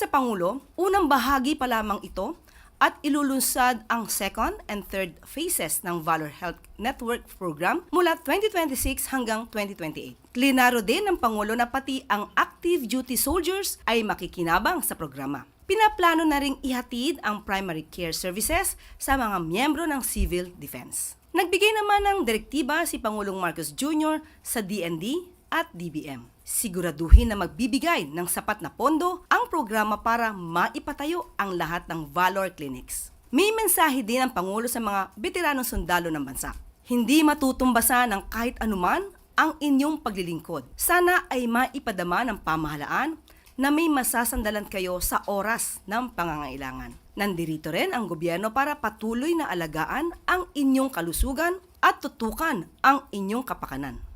sa Pangulo, unang bahagi pa lamang ito at ilulunsad ang second and third phases ng Valor Health Network Program mula 2026 hanggang 2028. Klinaro din ng Pangulo na pati ang active duty soldiers ay makikinabang sa programa. Pinaplano na ring ihatid ang primary care services sa mga miyembro ng civil defense. Nagbigay naman ng direktiba si Pangulong Marcos Jr. sa DND at DBM. Siguraduhin na magbibigay ng sapat na pondo ang programa para maipatayo ang lahat ng Valor Clinics. May mensahe din ang Pangulo sa mga veteranong sundalo ng bansa. Hindi matutumbasan ng kahit anuman ang inyong paglilingkod. Sana ay maipadama ng pamahalaan na may masasandalan kayo sa oras ng pangangailangan. Nandirito rin ang gobyerno para patuloy na alagaan ang inyong kalusugan at tutukan ang inyong kapakanan.